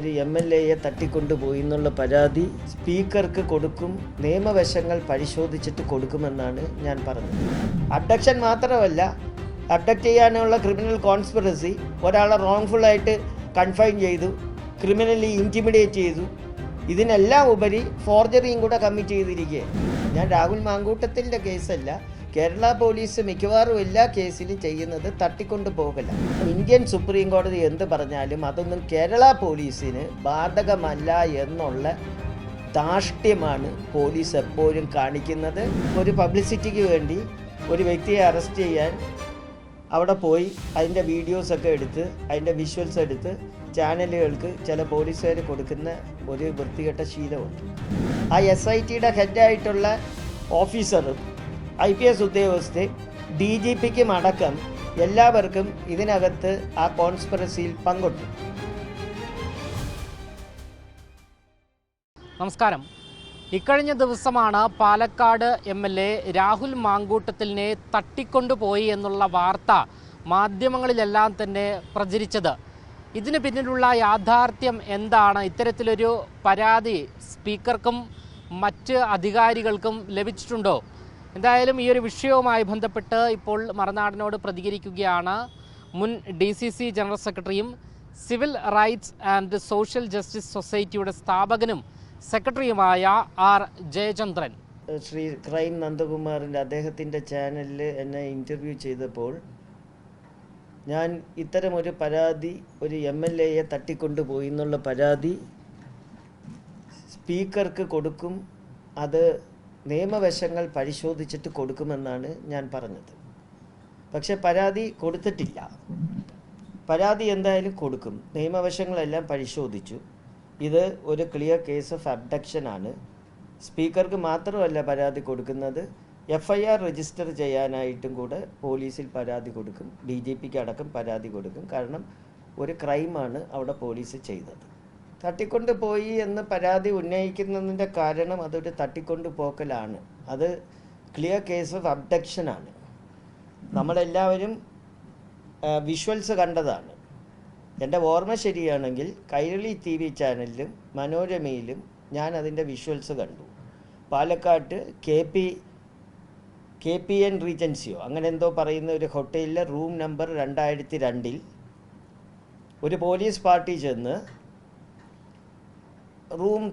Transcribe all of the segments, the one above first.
ഒരു M L എയെ തട്ടിക്കൊണ്ടുപോയി എന്നുള്ള പരാതി സ്പീക്കർക്ക് കൊടുക്കും നിയമവശങ്ങൾ പരിശോധിച്ചിട്ട് കൊടുക്കുമെന്നാണ് ഞാൻ പറഞ്ഞത്. അബ്ഡക്ഷൻ മാത്രമല്ല അബ്ഡക്റ്റ് ചെയ്യാനുള്ള ക്രിമിനൽ കോൺസ്പിറസി ഒരാളെ റോങ്ഫുള്ളായിട്ട് കൺഫൈൻ ചെയ്തു ക്രിമിനലി ഇന്റിമിഡേറ്റ് ചെയ്തു. ഇതിനെല്ലാം ഉപരി ഫോർജറിയും കൂടെ കമ്മിറ്റ് ചെയ്തിരിക്കുകയാണ്. ഞാൻ രാഹുൽ മാങ്കൂട്ടത്തിന്റെ കേസല്ല കേരള പോലീസ് മിക്കവാറും എല്ലാ കേസിലും ചെയ്യുന്നത് തട്ടിക്കൊണ്ടു പോകല ഇന്ത്യൻ സുപ്രീം കോടതി എന്ത് പറഞ്ഞാലും അതൊന്നും കേരള പോലീസിന് ബാധകമല്ല എന്നുള്ള ധാർഷ്ട്യമാണ് പോലീസ് എപ്പോഴും കാണിക്കുന്നത്. ഒരു പബ്ലിസിറ്റിക്ക് വേണ്ടി ഒരു വ്യക്തിയെ അറസ്റ്റ് ചെയ്യാൻ അവിടെ പോയി അതിന്റെ വീഡിയോസൊക്കെ എടുത്ത് അതിന്റെ വിഷ്വൽസ് എടുത്ത് ചാനലുകൾക്ക് ചില പോലീസുകാർ കൊടുക്കുന്ന ഒരു വൃത്തികെട്ട ശീലമുണ്ട്. ആ എസ് ഐ ടിയുടെ ഹെഡായിട്ടുള്ള ഓഫീസറും ഐ പി എസ് ഉദ്യോഗസ്ഥ ഡി ജി പിക്കും അടക്കം എല്ലാവർക്കും ഇതിനകത്ത് ആ കോൺസ്പിറസിയിൽ പങ്കുണ്ട്. നമസ്കാരം. ഇക്കഴിഞ്ഞ ദിവസമാണ് Palakkad M L A Rahul മാങ്കൂട്ടത്തിലിനെ തട്ടിക്കൊണ്ടുപോയി എന്നുള്ള വാർത്ത മാധ്യമങ്ങളിലെല്ലാം തന്നെ പ്രചരിച്ചത്. ഇതിന് പിന്നിലുള്ള യാഥാർത്ഥ്യം എന്താണ്? ഇത്തരത്തിലൊരു പരാതി സ്പീക്കർക്കും മറ്റ് അധികാരികൾക്കും ലഭിച്ചിട്ടുണ്ടോ? എന്തായാലും ഈ ഒരു വിഷയവുമായി ബന്ധപ്പെട്ട് ഇപ്പോൾ മറനാടിനോട് പ്രതികരിക്കുകയാണ് മുൻ ഡി സി സി ജനറൽ സെക്രട്ടറിയും civil rights and social justice സൊസൈറ്റിയുടെ സ്ഥാപകനും സെക്രട്ടറിയുമായ ആർ ജയചന്ദ്രൻ. ശ്രീ ക്രൈം നന്ദകുമാറിന്റെ അദ്ദേഹത്തിന്റെ ചാനലിൽ എന്നെ ഇന്റർവ്യൂ ചെയ്തപ്പോൾ ഞാൻ ഇത്തരമൊരു പരാതി ഒരു എം എൽ എയെ തട്ടിക്കൊണ്ടുപോയി എന്നുള്ള പരാതി സ്പീക്കർക്ക് കൊടുക്കും. അത് നിയമവശങ്ങൾ പരിശോധിച്ചിട്ട് കൊടുക്കുമെന്നാണ് ഞാൻ പറഞ്ഞത്. പക്ഷെ പരാതി കൊടുത്തിട്ടില്ല. പരാതി എന്തായാലും കൊടുക്കും. നിയമവശങ്ങളെല്ലാം പരിശോധിച്ചു. ഇത് ഒരു ക്ലിയർ കേസ് ഓഫ് അബ്ഡക്ഷൻ ആണ്. സ്പീക്കർക്ക് മാത്രമല്ല പരാതി കൊടുക്കുന്നത്. എഫ് ഐ ആർ രജിസ്റ്റർ ചെയ്യാനായിട്ടും കൂടെ പോലീസിൽ പരാതി കൊടുക്കും. ഡി ജി പിക്ക് അടക്കം പരാതി കൊടുക്കും. കാരണം ഒരു ക്രൈമാണ് അവിടെ പോലീസ് ചെയ്തത്. തട്ടിക്കൊണ്ട് പോയി എന്ന് പരാതി ഉന്നയിക്കുന്നതിന്റെ കാരണം അതൊരു തട്ടിക്കൊണ്ട് പോക്കലാണ്. അത് ക്ലിയർ കേസ് ഓഫ് അബ്ഡക്ഷൻ ആണ് നമ്മളെല്ലാവരും വിഷ്വൽസ് കണ്ടതാണ്. എന്റെ ഓർമ്മ ശരിയാണെങ്കിൽ കൈരളി ടി വി ചാനലിലും മനോരമയിലും ഞാൻ അതിന്റെ വിഷ്വൽസ് കണ്ടു. പാലക്കാട്ട് K P K P N റീജൻസിയോ അങ്ങനെ എന്തോ പറയുന്ന ഒരു ഹോട്ടലിലെ റൂം നമ്പർ രണ്ടായിരത്തി രണ്ടിൽ ഒരു പോലീസ് പാർട്ടി ചെന്ന് റൂം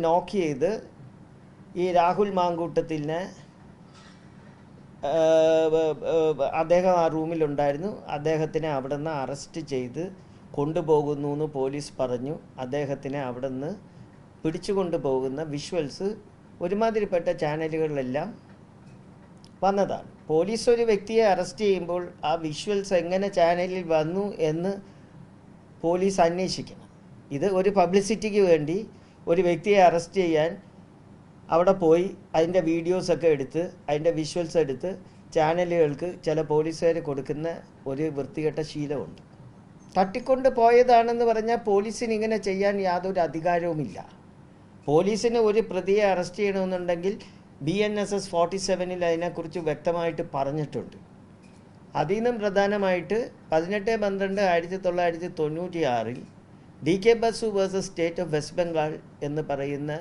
നോക്ക് ചെയ്ത് ഈ രാഹുൽ മാങ്കൂട്ടത്തിനെ അദ്ദേഹം ആ റൂമിലുണ്ടായിരുന്നു. അദ്ദേഹത്തിനെ അവിടെ നിന്ന് അറസ്റ്റ് ചെയ്ത് കൊണ്ടുപോകുന്നു എന്ന് പോലീസ് പറഞ്ഞു. അദ്ദേഹത്തിനെ അവിടെ നിന്ന് പിടിച്ചു കൊണ്ടുപോകുന്ന വിഷ്വൽസ് ഒരുമാതിരിപ്പെട്ട ചാനലുകളിലെല്ലാം വന്നതാണ്. പോലീസ് ഒരു വ്യക്തിയെ അറസ്റ്റ് ചെയ്യുമ്പോൾ ആ വിഷ്വൽസ് എങ്ങനെ ചാനലിൽ വന്നു എന്ന് പോലീസ് അന്വേഷിക്കണം. ഇത് ഒരു പബ്ലിസിറ്റിക്ക് വേണ്ടി ഒരു വ്യക്തിയെ അറസ്റ്റ് ചെയ്യാൻ അവിടെ പോയി അതിന്റെ വീഡിയോസൊക്കെ എടുത്ത് അതിന്റെ വിഷ്വൽസ് എടുത്ത് ചാനലുകൾക്ക് ചില പോലീസുകാർ കൊടുക്കുന്ന ഒരു വൃത്തികെട്ട ശീലമുണ്ട്. തട്ടിക്കൊണ്ട് പോയതാണെന്ന് പറഞ്ഞാൽ പോലീസിന് ഇങ്ങനെ ചെയ്യാൻ യാതൊരു അധികാരവുമില്ല. പോലീസിന് ഒരു പ്രതിയെ അറസ്റ്റ് ചെയ്യണമെന്നുണ്ടെങ്കിൽ B N S S forty സെവനിൽ അതിനെക്കുറിച്ച് വ്യക്തമായിട്ട് പറഞ്ഞിട്ടുണ്ട്. അതിൽ നിന്നും പ്രധാനമായിട്ട് പതിനെട്ട് പന്ത്രണ്ട് ആയിരത്തി തൊള്ളായിരത്തി തൊണ്ണൂറ്റി ആറിൽ D K Basu versus state of West Bengal എന്ന് പറയുന്ന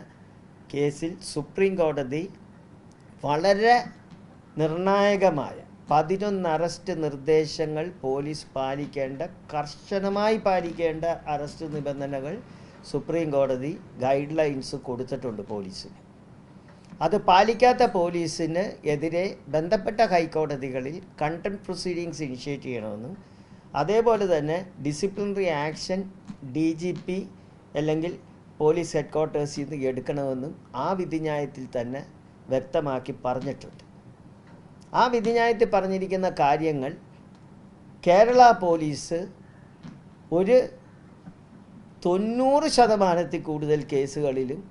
കേസിൽ സുപ്രീം കോടതി വളരെ നിർണായകമായ പതിനൊന്ന് അറസ്റ്റ് നിർദ്ദേശങ്ങൾ പോലീസ് പാലിക്കേണ്ട കർശനമായി പാലിക്കേണ്ട അറസ്റ്റ് നിബന്ധനകൾ സുപ്രീം കോടതി ഗൈഡ് ലൈൻസ് കൊടുത്തിട്ടുണ്ട് പോലീസിന്. അത് പാലിക്കാത്ത പോലീസിന് എതിരെ ബന്ധപ്പെട്ട ഹൈക്കോടതികളിൽ കണ്ടംപ്റ്റ് പ്രൊസീഡിങ്സ് ഇനിഷ്യേറ്റ് ചെയ്യണമെന്നും അതേപോലെ തന്നെ disciplinary action D G P അല്ലെങ്കിൽ പോലീസ് ഹെഡ്ക്വാർട്ടേഴ്സിൽ നിന്ന് എടുക്കണമെന്നും ആ വിധിന്യായത്തിൽ തന്നെ വ്യക്തമാക്കി പറഞ്ഞിട്ടുണ്ട്. ആ വിധിന്യായത്തിൽ പറഞ്ഞിരിക്കുന്ന കാര്യങ്ങൾ കേരള പോലീസ് ഒരു തൊണ്ണൂറ് ശതമാനത്തിൽ കൂടുതൽ കേസുകളിലും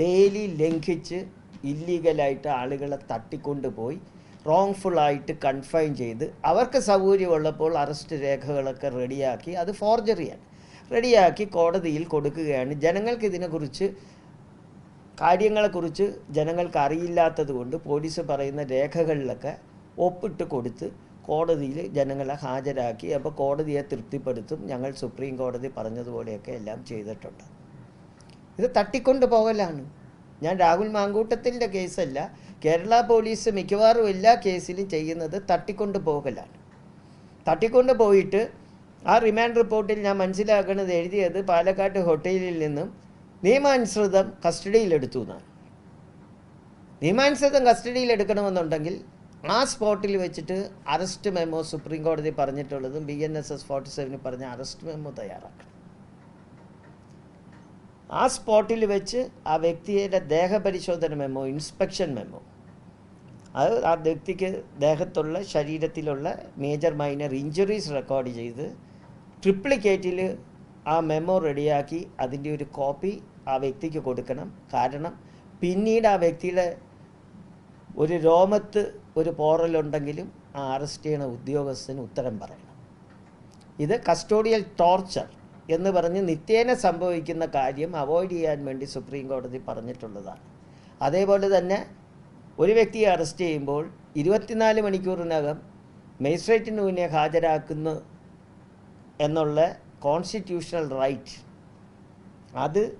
ഡെയിലി ലംഘിച്ച് ഇല്ലീഗലായിട്ട് ആളുകളെ തട്ടിക്കൊണ്ടുപോയി റോങ്ഫുള്ളായിട്ട് കൺഫൈൻ ചെയ്ത് അവർക്ക് സൗകര്യമുള്ളപ്പോൾ അറസ്റ്റ് രേഖകളൊക്കെ റെഡിയാക്കി അത് ഫോർജറിയാണ് റെഡിയാക്കി കോടതിയിൽ കൊടുക്കുകയാണ്. ജനങ്ങൾക്ക് ഇതിനെക്കുറിച്ച് കാര്യങ്ങളെക്കുറിച്ച് ജനങ്ങൾക്ക് അറിയില്ലാത്തത് കൊണ്ട് പോലീസ് പറയുന്ന രേഖകളിലൊക്കെ ഒപ്പിട്ട് കൊടുത്ത് കോടതിയിൽ ജനങ്ങളെ ഹാജരാക്കി. അപ്പോൾ കോടതിയെ തൃപ്തിപ്പെടുത്തും. ഞങ്ങൾ സുപ്രീം കോടതി പറഞ്ഞതുപോലെയൊക്കെ എല്ലാം ചെയ്തിട്ടുണ്ട്. ഇത് തട്ടിക്കൊണ്ട് പോകലാണ്. ഞാൻ രാഹുൽ മാങ്കൂട്ടത്തിന്റെ കേസല്ല. കേരള പോലീസ് മിക്കവാറും എല്ലാ കേസിലും ചെയ്യുന്നത് തട്ടിക്കൊണ്ട് പോകലാണ്. തട്ടിക്കൊണ്ട് പോയിട്ട് ആ റിമാൻഡ് റിപ്പോർട്ടിൽ ഞാൻ മനസ്സിലാക്കുന്നത് എഴുതിയത് പാലക്കാട്ട് ഹോട്ടലിൽ നിന്നും നിയമാനുസൃതം കസ്റ്റഡിയിലെടുത്തു എന്നാണ്. നിയമാനുസൃതം കസ്റ്റഡിയിലെടുക്കണമെന്നുണ്ടെങ്കിൽ ആ സ്പോട്ടിൽ വെച്ചിട്ട് അറസ്റ്റ് മെമ്മോ സുപ്രീം കോടതി പറഞ്ഞിട്ടുള്ളതും B N S S forty സെവനിൽ പറഞ്ഞ അറസ്റ്റ് മെമ്മോ തയ്യാറാക്കണം. ആ സ്പോട്ടിൽ വെച്ച് ആ വ്യക്തിയുടെ ദേഹപരിശോധന മെമ്മോ ഇൻസ്പെക്ഷൻ മെമ്മോ അത് ആ വ്യക്തിക്ക് ദേഹത്തുള്ള ശരീരത്തിലുള്ള മേജർ മൈനർ ഇഞ്ചുറീസ് റെക്കോർഡ് ചെയ്ത് ട്രിപ്ലിക്കേറ്റിൽ ആ മെമ്മോ റെഡിയാക്കി അതിന്റെ ഒരു കോപ്പി ആ വ്യക്തിക്ക് കൊടുക്കണം. കാരണം പിന്നീട് ആ വ്യക്തിയുടെ ഒരു രോമത്ത് ഒരു പോറലുണ്ടെങ്കിലും ആ അറസ്റ്റ് ചെയ്യണ ഉദ്യോഗസ്ഥന് ഉത്തരം പറയണം. ഇത് കസ്റ്റോഡിയൽ ടോർച്ചർ എന്ന് പറഞ്ഞ് നിത്യേന സംഭവിക്കുന്ന കാര്യം അവോയ്ഡ് ചെയ്യാൻ വേണ്ടി സുപ്രീം കോടതി പറഞ്ഞിട്ടുള്ളതാണ്. അതേപോലെ തന്നെ ഒരു വ്യക്തിയെ അറസ്റ്റ് ചെയ്യുമ്പോൾ ഇരുപത്തിനാല് മണിക്കൂറിനകം മജിസ്ട്രേറ്റിന് മുന്നേ ഹാജരാക്കുന്നു എന്നുള്ള കോൺസ്റ്റിറ്റ്യൂഷണൽ റൈറ്റ് അത്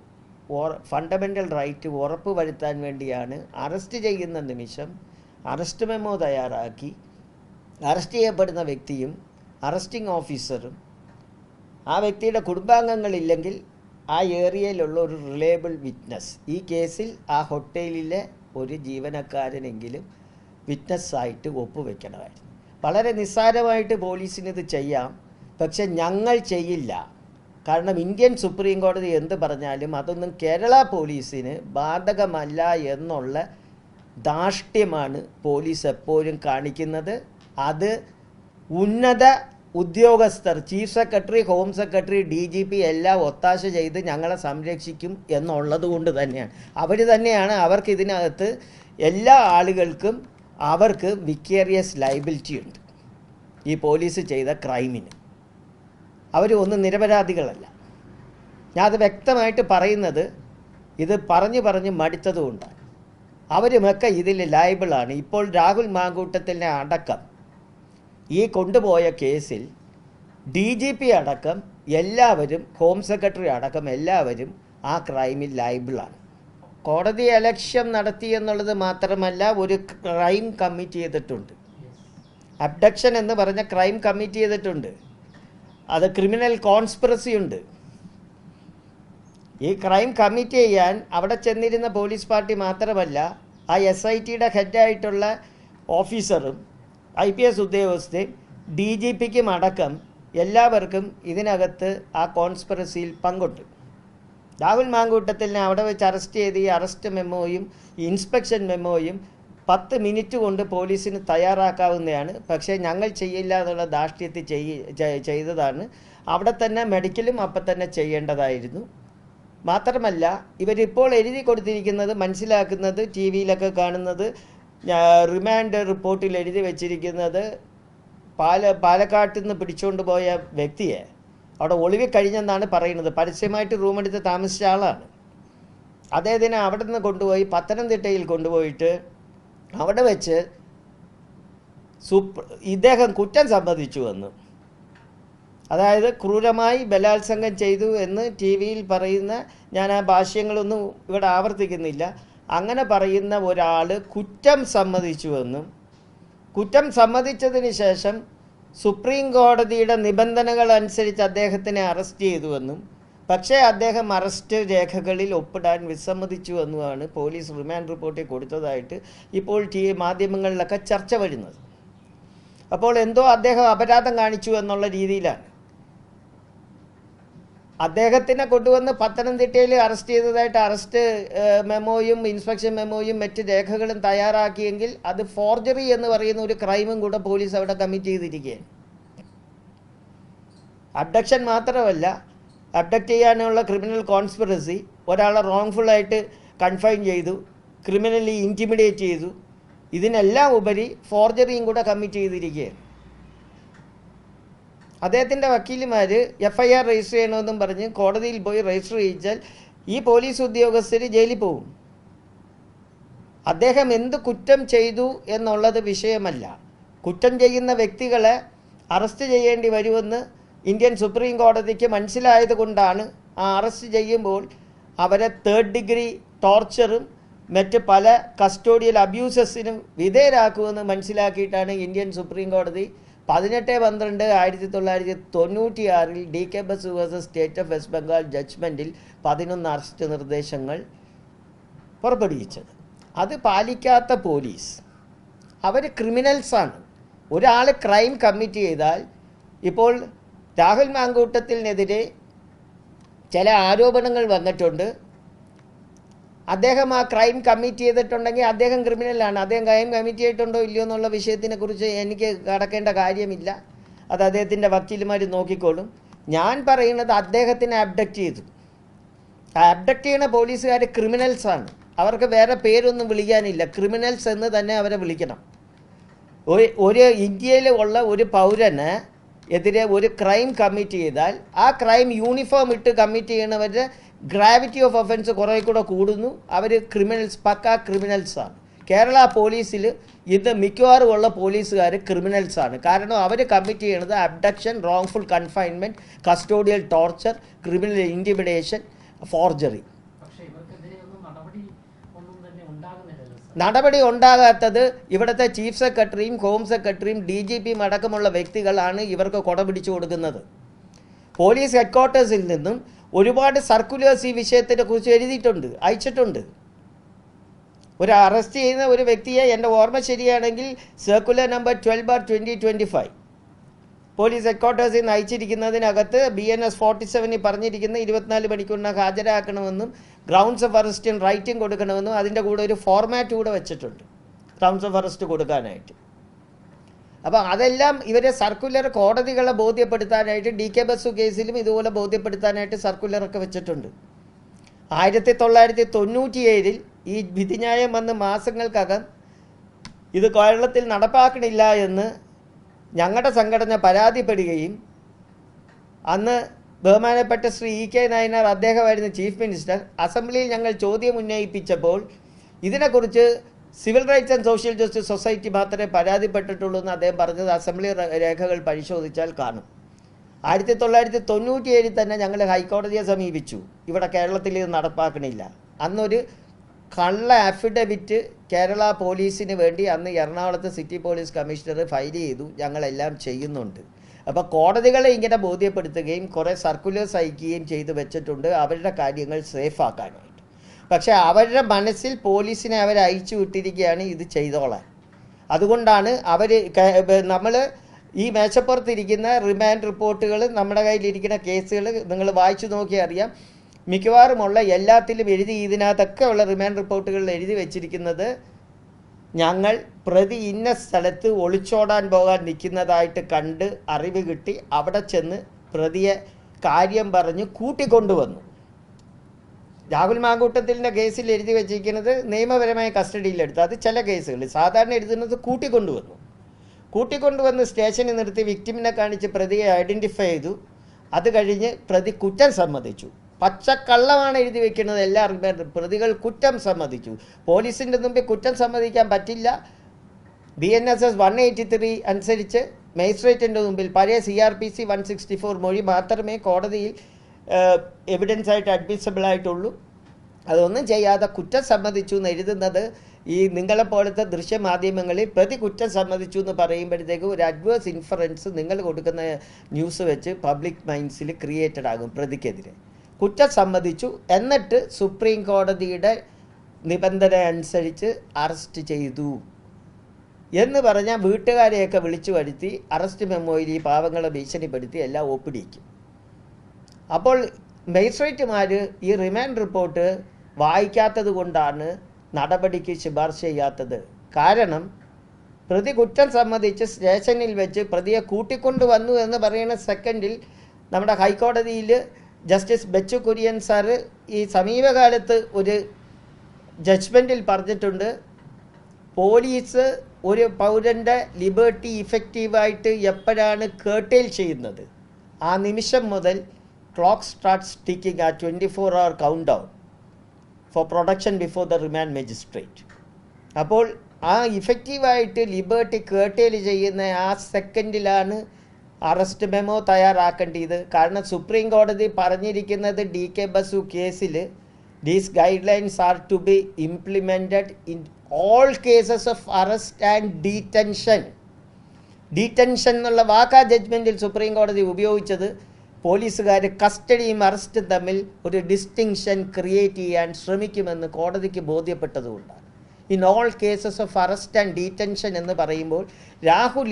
ഫണ്ടമെന്റൽ റൈറ്റ് ഉറപ്പ് വരുത്താൻ വേണ്ടിയാണ് അറസ്റ്റ് ചെയ്യുന്ന നിമിഷം അറസ്റ്റ് മെമ്മോ തയ്യാറാക്കി. അറസ്റ്റ് ചെയ്യപ്പെടുന്ന വ്യക്തിയും അറസ്റ്റിംഗ് ഓഫീസറും ആ വ്യക്തിയുടെ കുടുംബാംഗങ്ങളില്ലെങ്കിൽ ആ ഏരിയയിലുള്ള ഒരു റിലയബിൾ വിറ്റ്നസ് ഈ കേസിൽ ആ ഹോട്ടലിലെ ഒരു ജീവനക്കാരനെങ്കിലും വിറ്റ്നസ്സായിട്ട് ഒപ്പുവെക്കണമായിരുന്നു. വളരെ നിസ്സാരമായിട്ട് പോലീസിന് ഇത് ചെയ്യാം. പക്ഷെ ഞങ്ങൾ ചെയ്യില്ല. കാരണം ഇന്ത്യൻ സുപ്രീം കോടതി എന്ത് പറഞ്ഞാലും അതൊന്നും കേരള പോലീസിന് ബാധകമല്ല എന്നുള്ള ധാർഷ്ട്യമാണ് പോലീസ് എപ്പോഴും കാണിക്കുന്നത്. അത് ഉന്നത ഉദ്യോഗസ്ഥർ chief secretary home secretary D G P എല്ലാം ഒത്താശ ചെയ്ത് ഞങ്ങളെ സംരക്ഷിക്കും എന്നുള്ളത് കൊണ്ട് തന്നെയാണ്. അവർ തന്നെയാണ് അവർക്ക് ഇതിനകത്ത് എല്ലാ ആളുകൾക്കും അവർക്ക് വിക്കേറിയസ് ലൈബിലിറ്റി ഉണ്ട്. ഈ പോലീസ് ചെയ്ത ക്രൈമിന് അവർ ഒന്നും നിരപരാധികളല്ല. ഞാൻ അത് വ്യക്തമായിട്ട് പറയുന്നത് ഇത് പറഞ്ഞു പറഞ്ഞ് മടുത്തതുകൊണ്ടാണ് അവരുമൊക്കെ ഇതിൽ ലയബിളാണ് ഇപ്പോൾ രാഹുൽ മാങ്കൂട്ടത്തിന്റെ അടക്കം ഈ കൊണ്ടുപോയ കേസിൽ ഡി ജി പി അടക്കം എല്ലാവരും ഹോം സെക്രട്ടറി അടക്കം എല്ലാവരും ആ ക്രൈമിൽ ലൈബിളാണ് കോടതി അലക്ഷ്യം നടത്തി എന്നുള്ളത് മാത്രമല്ല ഒരു ക്രൈം കമ്മിറ്റ് ചെയ്തിട്ടുണ്ട്. അബ്ഡക്ഷൻ എന്ന് പറഞ്ഞ ക്രൈം കമ്മിറ്റ് ചെയ്തിട്ടുണ്ട്. അത് ക്രിമിനൽ കോൺസ്പിറസി ഉണ്ട്. ഈ ക്രൈം കമ്മിറ്റ് ചെയ്യാൻ അവിടെ ചെന്നിരുന്ന പോലീസ് പാർട്ടി മാത്രമല്ല ആ എസ് ഐ ടിയുടെ ഹെഡായിട്ടുള്ള ഓഫീസറും ഐ പി എസ് ഉദ്യോഗസ്ഥയും ഡി ജി പിക്കും അടക്കം എല്ലാവർക്കും ഇതിനകത്ത് ആ കോൺസ്പിറസിയിൽ പങ്കുണ്ട്. രാഹുൽ മാങ്കൂട്ടത്തിലിനെ അവിടെ വെച്ച് അറസ്റ്റ് ചെയ്ത് ഈ അറസ്റ്റ് മെമ്മോയും ഇൻസ്പെക്ഷൻ മെമ്മോയും പത്ത് മിനിറ്റ് കൊണ്ട് പോലീസിന് തയ്യാറാക്കാവുന്നതാണ്. പക്ഷേ ഞങ്ങൾ ചെയ്യില്ല എന്നുള്ള ധാർഷ്ട്യത്തിൽ ചെയ്തതാണ്. അവിടെ തന്നെ മെഡിക്കലും അപ്പം തന്നെ ചെയ്യേണ്ടതായിരുന്നു. മാത്രമല്ല ഇവരിപ്പോൾ എഴുതി കൊടുത്തിരിക്കുന്നത് മനസ്സിലാക്കുന്നത് ടി വിയിലൊക്കെ കാണുന്നത് റിമാൻഡ് റിപ്പോർട്ടിൽ എഴുതി വെച്ചിരിക്കുന്നത് പാല പാലക്കാട്ടിൽ നിന്ന് പിടിച്ചുകൊണ്ട് പോയ വ്യക്തിയെ. അവിടെ ഒളിവിൽ കഴിഞ്ഞെന്നാണ് പറയുന്നത്. പരസ്യമായിട്ട് റൂമെടുത്ത് താമസിച്ച ആളാണ്. അദ്ദേഹത്തിനെ അവിടെ നിന്ന് കൊണ്ടുപോയി പത്തനംതിട്ടയിൽ കൊണ്ടുപോയിട്ട് അവിടെ വെച്ച് സുപ് ഇദ്ദേഹം കുറ്റം സമ്മതിച്ചു എന്ന്. അതായത് ക്രൂരമായി ബലാത്സംഗം ചെയ്തു എന്ന് ടി വിയിൽ പറയുന്ന ഞാൻ ആ ഭാഷ്യങ്ങളൊന്നും ഇവിടെ ആവർത്തിക്കുന്നില്ല. അങ്ങനെ പറയുന്ന ഒരാൾ കുറ്റം സമ്മതിച്ചുവെന്നും കുറ്റം സമ്മതിച്ചതിന് ശേഷം സുപ്രീം കോടതിയുടെ നിബന്ധനകൾ അനുസരിച്ച് അദ്ദേഹത്തിനെ അറസ്റ്റ് ചെയ്തുവെന്നും പക്ഷേ അദ്ദേഹം അറസ്റ്റ് രേഖകളിൽ ഒപ്പിടാൻ വിസമ്മതിച്ചു എന്നുമാണ് പോലീസ് റിമാൻഡ് റിപ്പോർട്ടിൽ കൊടുത്തതായിട്ട് ഇപ്പോൾ ടി മാധ്യമങ്ങളിലൊക്കെ ചർച്ച വരുന്നത്. അപ്പോൾ എന്തോ അദ്ദേഹം അപരാധം കാണിച്ചു എന്നുള്ള രീതിയിലാണ്. അദ്ദേഹത്തിനെ കൊണ്ടുവന്ന് പത്തനംതിട്ടയിൽ അറസ്റ്റ് ചെയ്തതായിട്ട് അറസ്റ്റ് മെമ്മോയും ഇൻസ്പെക്ഷൻ മെമ്മോയും മറ്റ് രേഖകളും തയ്യാറാക്കിയെങ്കിൽ അത് ഫോർജറി എന്ന് പറയുന്ന ഒരു ക്രൈമും കൂടെ പോലീസ് അവിടെ കമ്മിറ്റ് ചെയ്തിരിക്കുകയാണ്. അബ്ഡക്ഷൻ മാത്രമല്ല അബ്ഡക്റ്റ് ചെയ്യാനുള്ള ക്രിമിനൽ കോൺസ്പിറസി ഒരാളെ റോങ്ഫുള്ളായിട്ട് കൺഫൈൻ ചെയ്തു ക്രിമിനലി ഇന്റിമിഡേറ്റ് ചെയ്തു. ഇതിനെല്ലാം ഉപരി ഫോർജറിയും കൂടെ കമ്മിറ്റ് ചെയ്തിരിക്കുകയാണ്. അദ്ദേഹത്തിന്റെ വക്കീലുമാർ എഫ് ഐ ആർ രജിസ്റ്റർ ചെയ്യണമെന്നും പറഞ്ഞ് കോടതിയിൽ പോയി രജിസ്റ്റർ ചെയ്യിച്ചാൽ ഈ പോലീസ് ഉദ്യോഗസ്ഥർ ജയിലിൽ പോകും. അദ്ദേഹം എന്ത് കുറ്റം ചെയ്തു എന്നുള്ളത് വിഷയമല്ല. കുറ്റം ചെയ്യുന്ന വ്യക്തികളെ അറസ്റ്റ് ചെയ്യേണ്ടി വരുമെന്ന് ഇന്ത്യൻ സുപ്രീം കോടതിക്ക് മനസ്സിലായത് കൊണ്ടാണ് ആ അറസ്റ്റ് ചെയ്യുമ്പോൾ അവരെ തേർഡ് ഡിഗ്രി ടോർച്ചറും മറ്റ് പല കസ്റ്റോഡിയൽ അബ്യൂസസിനും വിധേയരാക്കുമെന്ന് മനസ്സിലാക്കിയിട്ടാണ് ഇന്ത്യൻ സുപ്രീം കോടതി പതിനെട്ട് പന്ത്രണ്ട് ആയിരത്തി തൊള്ളായിരത്തി തൊണ്ണൂറ്റി ആറിൽ D K Basu versus state of West Bengal ജഡ്ജ്മെന്റിൽ പതിനൊന്ന് അറസ്റ്റ് നിർദ്ദേശങ്ങൾ പുറപ്പെടുവിച്ചത്. അത് പാലിക്കാത്ത പോലീസ്. അവർ ക്രിമിനൽസാണ് ഒരാൾ ക്രൈം കമ്മിറ്റ് ചെയ്താൽ ഇപ്പോൾ രാഹുൽ മാങ്കൂട്ടത്തിനെതിരെ ചില ആരോപണങ്ങൾ വന്നിട്ടുണ്ട്. അദ്ദേഹം ആ ക്രൈം കമ്മിറ്റ് ചെയ്തിട്ടുണ്ടെങ്കിൽ അദ്ദേഹം ക്രിമിനലാണ് അദ്ദേഹം ക്രൈം കമ്മിറ്റ് ചെയ്തിട്ടുണ്ടോ ഇല്ലയോ എന്നുള്ള വിഷയത്തിനെ കുറിച്ച് എനിക്ക് കടക്കേണ്ട കാര്യമില്ല. അത് അദ്ദേഹത്തിന്റെ വക്കീലുമാർ നോക്കിക്കോളും. ഞാൻ പറയുന്നത് അദ്ദേഹത്തിനെ അബ്ഡക്റ്റ് ചെയ്തു. അബ്ഡക്റ്റ് ചെയ്യുന്ന പോലീസുകാർ ക്രിമിനൽസാണ് അവർക്ക് വേറെ പേരൊന്നും വിളിക്കാനില്ല. ക്രിമിനൽസ് എന്ന് തന്നെ അവരെ വിളിക്കണം. ഒരു ഇന്ത്യയിലുള്ള ഒരു പൗരന് എതിരെ ഒരു ക്രൈം കമ്മിറ്റ് ചെയ്താൽ ആ ക്രൈം യൂണിഫോം ഇട്ട് കമ്മിറ്റ് ചെയ്യുന്നവരുടെ ഗ്രാവിറ്റി ഓഫ് ഒഫൻസ് കുറേ കൂടെ കൂടുന്നു. അവർ ക്രിമിനൽസ് പക്ക ക്രിമിനൽസാണ് കേരള പോലീസിൽ ഇത് മിക്കവാറും ഉള്ള പോലീസുകാർ ക്രിമിനൽസാണ് കാരണം അവർ കമ്മിറ്റ് ചെയ്യുന്നത് abduction wrongful confinement custodial torture criminal intimidation forgery പക്ഷേ ഇവർക്കെതിരെ ഒന്നും നടപടി ഒന്നും തന്നെ ഉണ്ടാകുന്നില്ലല്ലോ സർ നടപടി ഉണ്ടാകാത്തത് ഇവിടുത്തെ ചീഫ് സെക്രട്ടറിയും ഹോം സെക്രട്ടറിയും ഡി ജി പിയും അടക്കമുള്ള വ്യക്തികളാണ് ഇവർക്ക് കൊട പിടിച്ചു കൊടുക്കുന്നത്. പോലീസ് ഹെഡ്ക്വാർട്ടേഴ്സിൽ നിന്നും ഒരുപാട് സർക്കുലേഴ്സ് ഈ വിഷയത്തിനെ കുറിച്ച് എഴുതിയിട്ടുണ്ട് അയച്ചിട്ടുണ്ട്. ഒരു അറസ്റ്റ് ചെയ്യുന്ന ഒരു വ്യക്തിയെ എന്റെ ഓർമ്മ ശരിയാണെങ്കിൽ circular number twelve bar twenty twenty five. Police ഹെഡ്ക്വാർട്ടേഴ്സിൽ നിന്ന് അയച്ചിരിക്കുന്നതിനകത്ത് ബി എൻ എസ് ഫോർട്ടി സെവനിൽ പറഞ്ഞിരിക്കുന്ന ഇരുപത്തിനാല് മണിക്കൂറിനകം ഹാജരാക്കണമെന്നും ഗ്രൗണ്ട്സ് ഓഫ് അറസ്റ്റിന് റൈറ്റിംഗ് കൊടുക്കണമെന്നും അതിന്റെ കൂടെ ഒരു ഫോർമാറ്റ് കൂടെ വെച്ചിട്ടുണ്ട്. ഗ്രൗണ്ട്സ് ഓഫ് അറസ്റ്റ് കൊടുക്കാനായിട്ട്. അപ്പോൾ അതെല്ലാം ഇവരെ സർക്കുലർ കോടതികളെ ബോധ്യപ്പെടുത്താനായിട്ട് ഡി കെ ബസു കേസിലും ഇതുപോലെ ബോധ്യപ്പെടുത്താനായിട്ട് സർക്കുലറൊക്കെ വെച്ചിട്ടുണ്ട്. ആയിരത്തി തൊള്ളായിരത്തി തൊണ്ണൂറ്റിയേഴിൽ ഈ വിധിന്യായം വന്ന് മാസങ്ങൾക്കകം ഇത് കേരളത്തിൽ നടപ്പാക്കണില്ല എന്ന് ഞങ്ങളുടെ സംഘടന പരാതിപ്പെടുകയും അന്ന് ബഹുമാനപ്പെട്ട ശ്രീ ഇ കെ നായനാർ അദ്ദേഹമായിരുന്നു ചീഫ് മിനിസ്റ്റർ. അസംബ്ലിയിൽ ഞങ്ങൾ ചോദ്യം ഉന്നയിപ്പിച്ചപ്പോൾ ഇതിനെക്കുറിച്ച് civil rights and social justice society മാത്രമേ പരാതിപ്പെട്ടിട്ടുള്ളൂ എന്ന് അദ്ദേഹം പറഞ്ഞത് അസംബ്ലി രേഖകൾ പരിശോധിച്ചാൽ കാണും. ആയിരത്തി തൊള്ളായിരത്തി തൊണ്ണൂറ്റിയേഴിൽ തന്നെ ഞങ്ങൾ ഹൈക്കോടതിയെ സമീപിച്ചു. ഇവിടെ കേരളത്തിൽ ഇത് നടപ്പാക്കണില്ല. അന്നൊരു കള്ള അഫിഡവിറ്റ് കേരള പോലീസിന് വേണ്ടി അന്ന് എറണാകുളത്ത് സിറ്റി പോലീസ് കമ്മീഷണർ ഫയൽ ചെയ്തു. ഞങ്ങളെല്ലാം ചെയ്യുന്നുണ്ട്. അപ്പോൾ കോടതികളെ ഇങ്ങനെ ബോധ്യപ്പെടുത്തുകയും കുറേ സർക്കുലേഴ്സ് അയക്കുകയും ചെയ്ത് വെച്ചിട്ടുണ്ട് അവരുടെ കാര്യങ്ങൾ സേഫ് ആക്കാനായിട്ട്. പക്ഷേ അവരുടെ മനസ്സിൽ പോലീസിനെ അവർ അയച്ചു വിട്ടിരിക്കുകയാണ് ഇത് ചെയ്തോളാൻ. അതുകൊണ്ടാണ് അവർ നമ്മൾ ഈ മേശപ്പുറത്തിരിക്കുന്ന റിമാൻഡ് റിപ്പോർട്ടുകൾ നമ്മുടെ കയ്യിലിരിക്കുന്ന കേസുകൾ നിങ്ങൾ വായിച്ചു നോക്കി അറിയാം മിക്കവാറുമുള്ള എല്ലാത്തിലും എഴുതി ഇതിനകത്തൊക്കെ ഉള്ള റിമാൻഡ് റിപ്പോർട്ടുകളിൽ എഴുതി വെച്ചിരിക്കുന്നത് ഞങ്ങൾ പ്രതി ഇന്ന സ്ഥലത്ത് ഒളിച്ചോടാൻ പോകാൻ നിൽക്കുന്നതായിട്ട് കണ്ട് അറിവ് കിട്ടി. അവിടെ ചെന്ന് പ്രതിയെ കാര്യം പറഞ്ഞ് കൂട്ടിക്കൊണ്ടുവന്നു. രാഹുൽ മാങ്കൂട്ടത്തിന്റെ കേസിൽ എഴുതി വെച്ചിരിക്കുന്നത് നിയമപരമായ കസ്റ്റഡിയിലെടുത്ത് അത് ചില കേസുകളിൽ സാധാരണ എഴുതുന്നത് കൂട്ടിക്കൊണ്ടുവന്നു. കൂട്ടിക്കൊണ്ടുവന്ന് സ്റ്റേഷനിൽ നിർത്തി വിക്ടിമിനെ കാണിച്ച് പ്രതിയെ ഐഡന്റിഫൈ ചെയ്തു. അത് കഴിഞ്ഞ് പ്രതി കുറ്റം സമ്മതിച്ചു. പച്ചക്കള്ളമാണ് എഴുതി വെക്കുന്നത്. എല്ലാവർക്കും പ്രതികൾ കുറ്റം സമ്മതിച്ചു. പോലീസിന്റെ മുമ്പിൽ കുറ്റം സമ്മതിക്കാൻ പറ്റില്ല. B N S S one eighty three അനുസരിച്ച് മജിസ്ട്രേറ്റിന്റെ മുമ്പിൽ പഴയ C R P C one sixty four മൊഴി മാത്രമേ കോടതിയിൽ എവിഡൻസ് ആയിട്ട് അഡ്മിസിബിൾ ആയിട്ടുള്ളൂ. അതൊന്നും ചെയ്യാതെ കുറ്റം സമ്മതിച്ചു എന്ന് എഴുതുന്നത് ഈ നിങ്ങളെപ്പോലത്തെ ദൃശ്യമാധ്യമങ്ങളിൽ പ്രതി കുറ്റം സമ്മതിച്ചു എന്ന് പറയുമ്പോഴത്തേക്ക് ഒരു അഡ്വേഴ്സ് ഇൻഫറൻസ് നിങ്ങൾ കൊടുക്കുന്ന ന്യൂസ് വെച്ച് പബ്ലിക് മൈൻഡ്സിൽ ക്രിയേറ്റഡ് ആകും പ്രതിക്കെതിരെ. കുറ്റം സമ്മതിച്ചു. എന്നിട്ട് സുപ്രീം കോടതിയുടെ നിബന്ധന അനുസരിച്ച് അറസ്റ്റ് ചെയ്തു. എന്ന് പറഞ്ഞാൽ വീട്ടുകാരെയൊക്കെ വിളിച്ചു വരുത്തി അറസ്റ്റ് മെമ്മോയിൽ ഈ പാവങ്ങളെ ഭീഷണിപ്പെടുത്തി എല്ലാം ഒപ്പിടിക്കും. അപ്പോൾ മജിസ്ട്രേറ്റുമാർ ഈ റിമാൻഡ് റിപ്പോർട്ട് വായിക്കാത്തത് കൊണ്ടാണ് നടപടിക്ക് ശുപാർശ ചെയ്യാത്തത്. കാരണം പ്രതി കുറ്റം സംബന്ധിച്ച് സ്റ്റേഷനിൽ വെച്ച് പ്രതിയെ കൂട്ടിക്കൊണ്ടു വന്നു എന്ന് പറയുന്ന സെക്കൻഡിൽ നമ്മുടെ ഹൈക്കോടതിയിൽ ജസ്റ്റിസ് ബച്ചു കുര്യൻ സാറ് ഈ സമീപകാലത്ത് ഒരു ജഡ്ജ്മെന്റിൽ പറഞ്ഞിട്ടുണ്ട്. പോലീസ് ഒരു പൗരന്റെ ലിബേർട്ടി ഇഫക്റ്റീവായിട്ട് എപ്പോഴാണ് കേട്ടേൽ ചെയ്യുന്നത്? ആ നിമിഷം മുതൽ ക്ലോക്ക് സ്റ്റാർട്ട് സ്റ്റിക്കിങ് ആ twenty four hour count down for production before the remand magistrate അപ്പോൾ ആ ഇഫക്റ്റീവായിട്ട് ലിബേർട്ടി കേട്ടേൽ ചെയ്യുന്ന ആ സെക്കൻഡിലാണ് അറസ്റ്റ് മെമ്മോ തയ്യാറാക്കേണ്ടത്. കാരണം സുപ്രീം കോടതി പറഞ്ഞിരിക്കുന്നത് ഡി കെ ബസു കേസിൽ these guidelines are to be implemented in all cases of arrest and detention detention എന്നുള്ള വാക്കാ ജഡ്ജ്മെന്റിൽ സുപ്രീം കോടതി ഉപയോഗിച്ചത് പോലീസുകാർ കസ്റ്റഡിയും അറസ്റ്റും തമ്മിൽ ഒരു ഡിസ്റ്റിങ്ഷൻ ക്രിയേറ്റ് ചെയ്യാൻ ശ്രമിക്കുമെന്ന് കോടതിക്ക് ബോധ്യപ്പെട്ടതുകൊണ്ടാണ്. In all cases of arrest and detention എന്ന് പറയുമ്പോൾ രാഹുൽ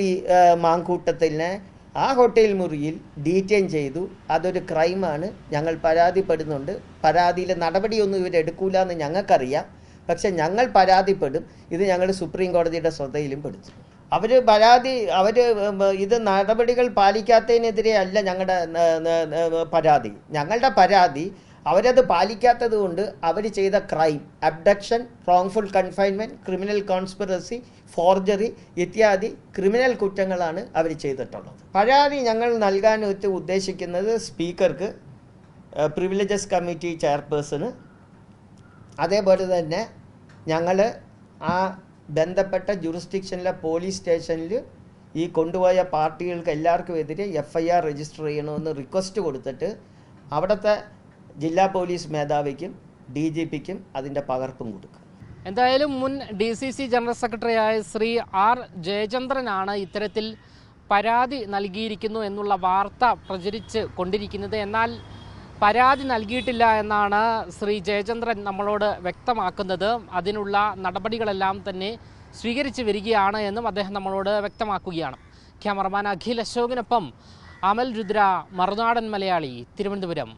മാങ്കൂട്ടത്തിനെ ആ ഹോട്ടൽ മുറിയിൽ ഡീറ്റെയിൻ ചെയ്തു. അതൊരു ക്രൈമാണ്. ഞങ്ങൾ പരാതിപ്പെടുന്നുണ്ട്. പരാതിയിൽ നടപടിയൊന്നും ഇവരെടുക്കൂല എന്ന് ഞങ്ങൾക്കറിയാം. പക്ഷെ ഞങ്ങൾ പരാതിപ്പെടും. ഇത് ഞങ്ങൾ സുപ്രീം കോടതിയുടെ ശ്രദ്ധയിലും പെടുത്തും. അവർ പരാതി അവർ ഇത് നടപടികൾ പാലിക്കാത്തതിനെതിരെ അല്ല ഞങ്ങളുടെ പരാതി. ഞങ്ങളുടെ പരാതി അവരത് പാലിക്കാത്തത് കൊണ്ട് അവർ ചെയ്ത crime. Abduction wrongful confinement criminal conspiracy forgery ഇത്യാദി ക്രിമിനൽ കുറ്റങ്ങളാണ് അവർ ചെയ്തിട്ടുള്ളത്. പരാതി ഞങ്ങൾ നൽകാൻ ഉദ്ദ- ഉദ്ദേശിക്കുന്നത് സ്പീക്കർക്ക് പ്രിവിലേജസ് കമ്മിറ്റി ചെയർപേഴ്സണ് അതേപോലെ തന്നെ ഞങ്ങൾ ആ ബന്ധപ്പെട്ട ജുറിസ്ഡിക്ഷനിലെ പോലീസ് സ്റ്റേഷനിൽ ഈ കൊണ്ടുപോയ പാർട്ടികൾക്ക് എല്ലാവർക്കും എതിരെ എഫ് ഐ ആർ രജിസ്റ്റർ ചെയ്യണമെന്ന് റിക്വസ്റ്റ് കൊടുത്തിട്ട് അവിടുത്തെ ജില്ലാ പോലീസ് മേധാവിക്കും ഡി ജി പിക്കും അതിന്റെ പകർപ്പും കൊടുക്കുക എന്തായാലും മുൻ ഡി സി സി ജനറൽ സെക്രട്ടറിയായ ശ്രീ ആർ ജയചന്ദ്രനാണ് ഇത്തരത്തിൽ പരാതി നൽകിയിരിക്കുന്നു എന്നുള്ള വാർത്ത പ്രചരിച്ച് കൊണ്ടിരിക്കുന്നത്. എന്നാൽ പരാതി നൽകിയിട്ടില്ല എന്നാണ് ശ്രീ ജയചന്ദ്രൻ നമ്മളോട് വ്യക്തമാക്കുന്നത്. അതിനുള്ള നടപടികളെല്ലാം തന്നെ സ്വീകരിച്ചു വരികയാണ് എന്നും അദ്ദേഹം നമ്മളോട് വ്യക്തമാക്കുകയാണ്. ക്യാമറമാൻ അഖിൽ അശോകിനൊപ്പം അമൽ രുദ്ര മറുനാടൻ മലയാളി തിരുവനന്തപുരം.